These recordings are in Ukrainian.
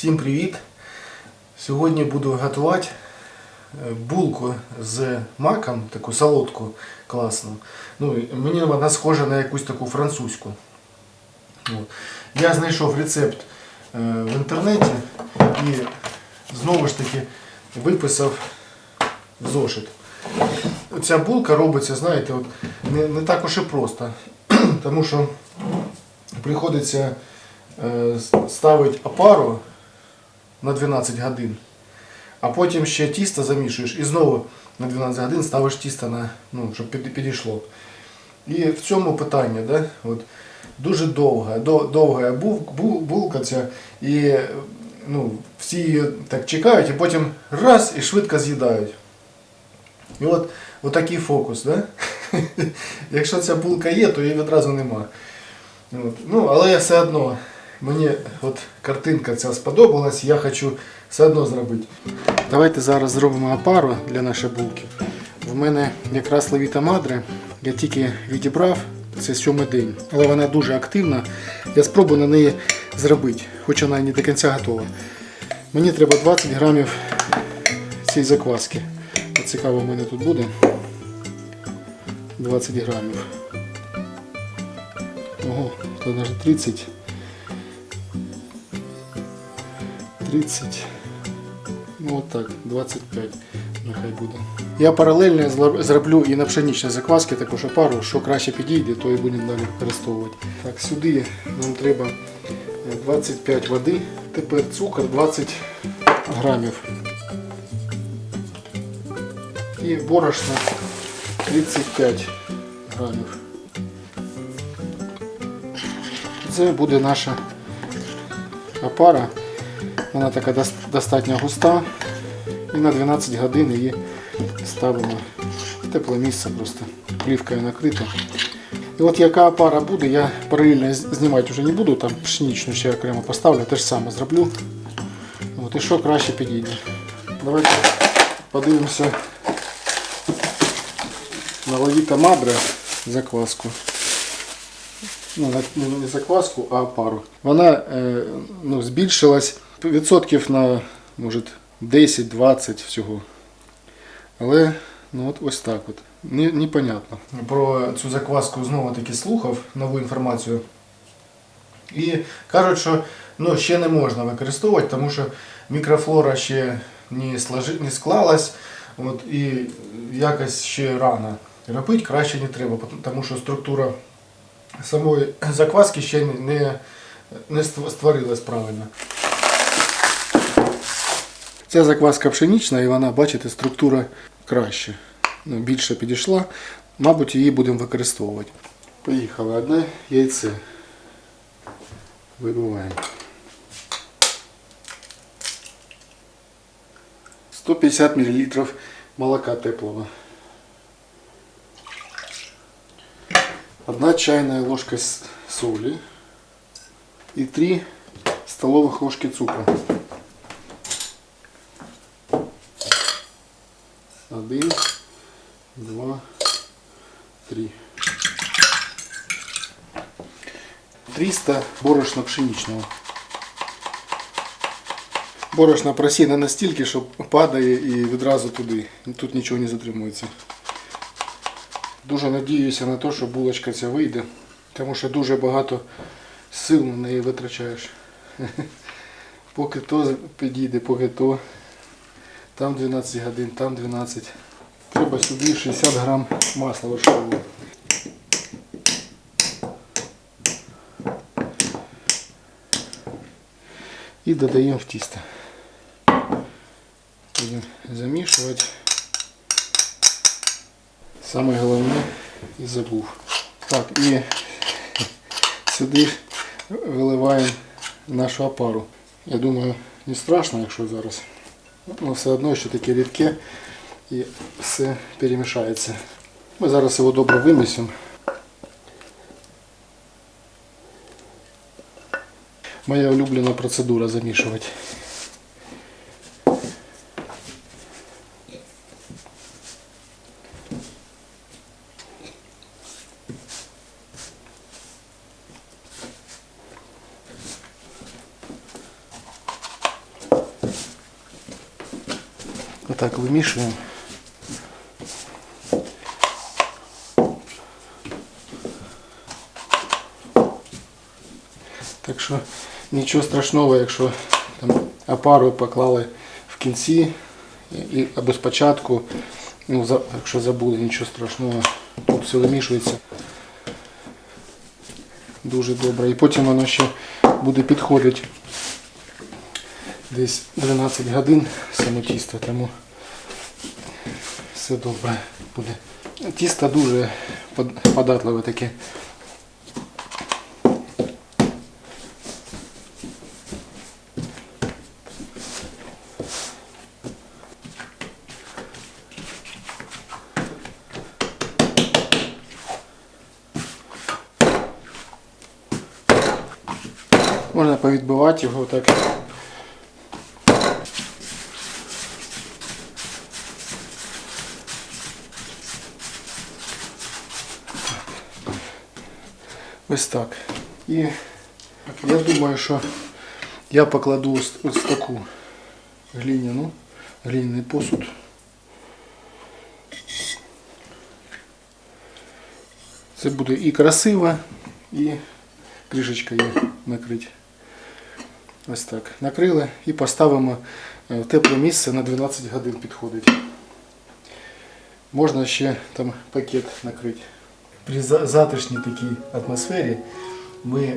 Всім привіт! Сьогодні буду готувати е, булку з маком, таку солодку класну. Ну, мені вона схожа на якусь таку французьку. Я знайшов рецепт е, в інтернеті і знову ж таки виписав зошит. Ця булка робиться, знаєте, от, не, не так уж і просто. Тому що приходиться е, ставити опару на 12 годин, а потім ще тісто замішуєш і знову на 12 годин ставиш тісто, на, ну, щоб підійшло. І в цьому питання, да? От, дуже довга, довга бул, бул, булка ця, і ну, всі її так чекають, і потім раз і швидко з'їдають. І от, от такий фокус. Да? Якщо ця булка є, то її відразу нема. От. Ну, але все одно мені от картинка ця сподобалась, я хочу все одно зробити. Давайте зараз зробимо опару для нашої булки. В мене якраз левіта мадре, я тільки відібрав, це сьомий день, але вона дуже активна. Я спробую на неї зробити, хоч вона не до кінця готова. Мені треба 20 грамів цієї закваски. Цікаво в мене тут буде. 20 грамів. Ого, то навіть 30. 30. Ну от так, 25 нехай буде. Я паралельно зроблю і на пшеничній закваски також опару, що краще підійде, то і будемо далі використовувати. Так, сюди нам треба е, 25 води, тепер цукор 20 грамів. І борошно 35 грамів. Це буде наша опара. Вона така достатньо густа. І на 12 годин її ставимо в тепле місце просто плівкою накрито. І от яка опара буде, я паралельно знімати вже не буду, там пшеничну ще окремо поставлю, те ж саме зроблю. От, і що краще підійде. Давайте подивимося на лавіта мадре закваску. Ну, не закваску, а пару. Вона е, ну, збільшилась відсотків на може 10-20 всього. Але ну, от ось так от. Не, непонятно. Про цю закваску знову таки слухав нову інформацію. І кажуть, що ну, ще не можна використовувати, тому що мікрофлора ще не, сложи, не склалась. От, і якось ще рано робити краще не треба, тому що структура самої закваски ще не, не створилась правильно. Ця закваска пшенична і вона, бачите, структура краще. Ну, більше підійшла. Мабуть, її будемо використовувати. Поїхали. Одне яйце. Вибиваємо. 150 мл молока теплого. Одна чайная ложка с- соли и 3 столовых ложки цукру. 3. 300 борошна пшеничного. Борошна просіна настільки, що падає і відразу туди. Тут нічого не затримується. Дуже надіюся на те, що булочка ця вийде, тому що дуже багато сил на неї витрачаєш. Поки то підійде, поки то. Там 12 годин, там 12. Треба сюди 60 грам масла вершкового. І додаємо в тісто. Будемо замішувати. Саме головне і забув. Так, і сюди виливаємо нашу опару. Я думаю, не страшно, якщо зараз. Ну, все одно, що таке рідке И все перемешается. Мы зараз его добре вимісимо. Моя улюблена процедура замешивать. Вот так вымешиваем. Що нічого страшного, якщо там опару поклали в кінці і, або спочатку, ну, за, якщо забули, нічого страшного, тут все вимішується дуже добре. І потім воно ще буде підходити десь 12 годин само тісто, тому все добре буде. Тісто дуже податливе таке. Можна повідбивати його так. Ось так. І я думаю, що я покладу ось, ось таку глиняну, глиняний посуд. Це буде і красиво, і кришечка є накрити. Ось так. Накрили і поставимо е, в тепле місце на 12 годин підходить. Можна ще там пакет накрити. При за- затишній такій атмосфері ми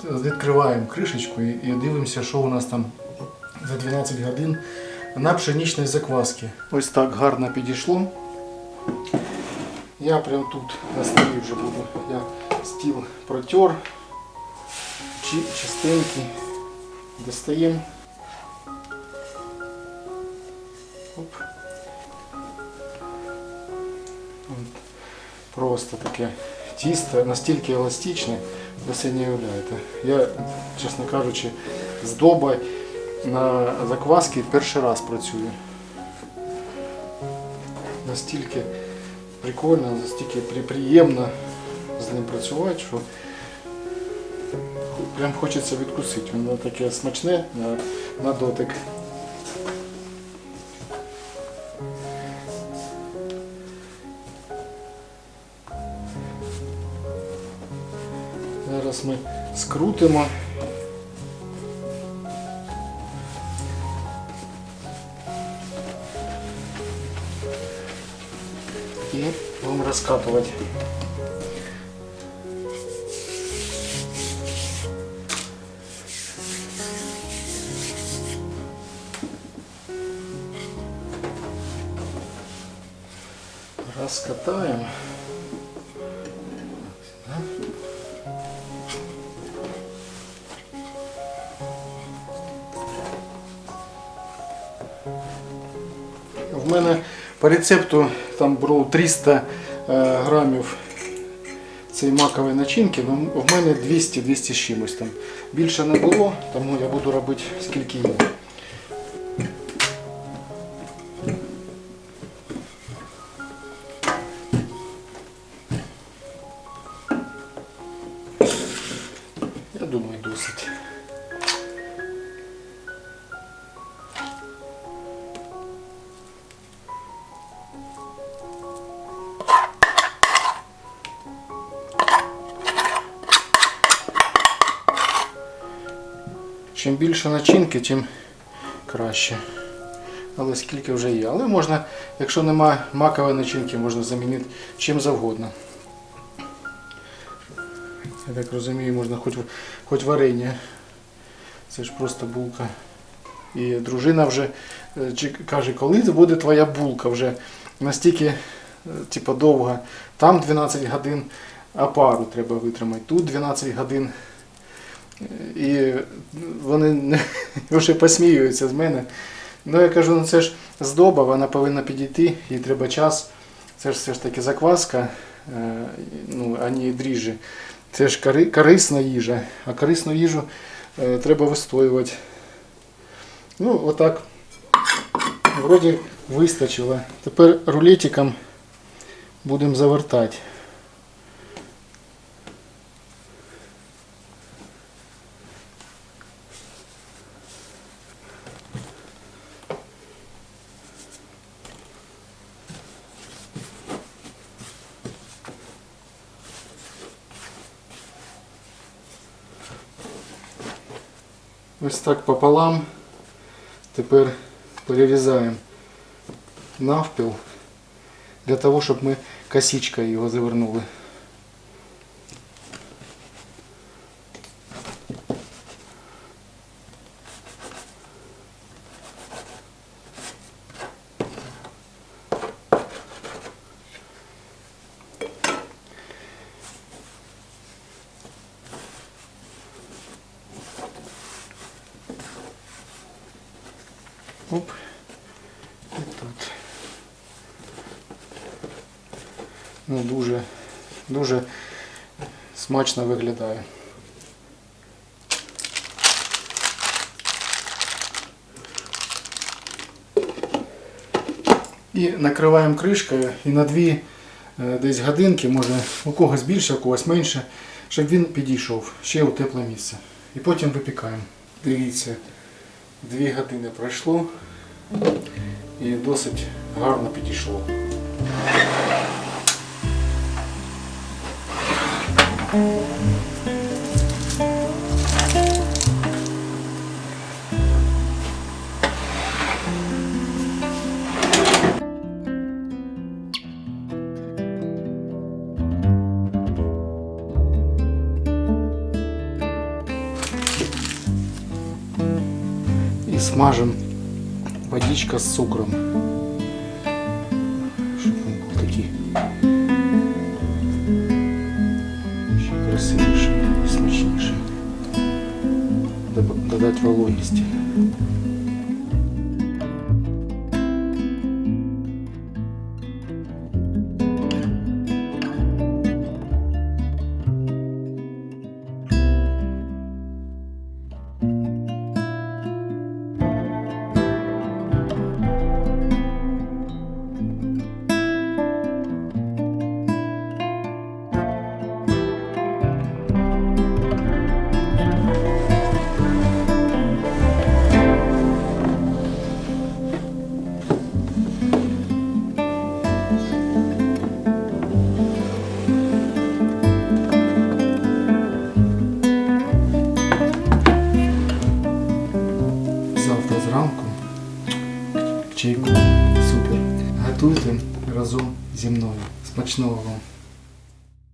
відкриваємо кришечку і дивимося, що у нас там за 12 годин на пшеничній закваски. Ось так гарно підійшло. Я прямо тут на столі вже буду. Я стіл протер. Чи, чистенький. Достаємо. Оп. Просто таке тісто настільки еластичне, ви себе не уявляєте. Я, чесно кажучи, з доби на закваски перший раз працюю. Настільки прикольно, настільки при- приємно з ним працювати, що прям хочеться відкусити. Воно таке смачне на, на дотик. Зараз ми скрутимо. І будемо розкатувати. Раскатаем. В мене по рецепту там було 300 е, грамів цієї макової начинки, ну, в мене 200-200 з чимось там. Більше не було, тому я буду робити скільки є. Чим більше начинки, тим краще. Але скільки вже є. Але можна, якщо немає макової начинки, можна замінити чим завгодно. Я так розумію, можна хоч, хоч варення. Це ж просто булка. І дружина вже е, каже, коли буде твоя булка вже настільки е, типу, довга. Там 12 годин опару треба витримати, тут 12 годин. І вони вже посміюються з мене. Ну я кажу, ну це ж здоба, вона повинна підійти, їй треба час. Це ж все ж таки закваска, е, ну, а не дріжджі. Це ж кори- корисна їжа, а корисну їжу е, треба вистоювати. Ну, отак. Вроді вистачило. Тепер рулетиком будемо завертати. Ось так пополам. Тепер перерізаємо навпіл для того, щоб ми косичкою його завернули. Оп. І тут. Ну, дуже, дуже смачно виглядає. І накриваємо кришкою і на дві е, десь годинки, може у когось більше, у когось менше, щоб він підійшов ще у тепле місце. І потім випікаємо. Дивіться, дві години пройшло і досить гарно підійшло. І смажемо водичка з цукром. Щоб він був такий ще красивіший і смачніший. Доб- Додати Novo.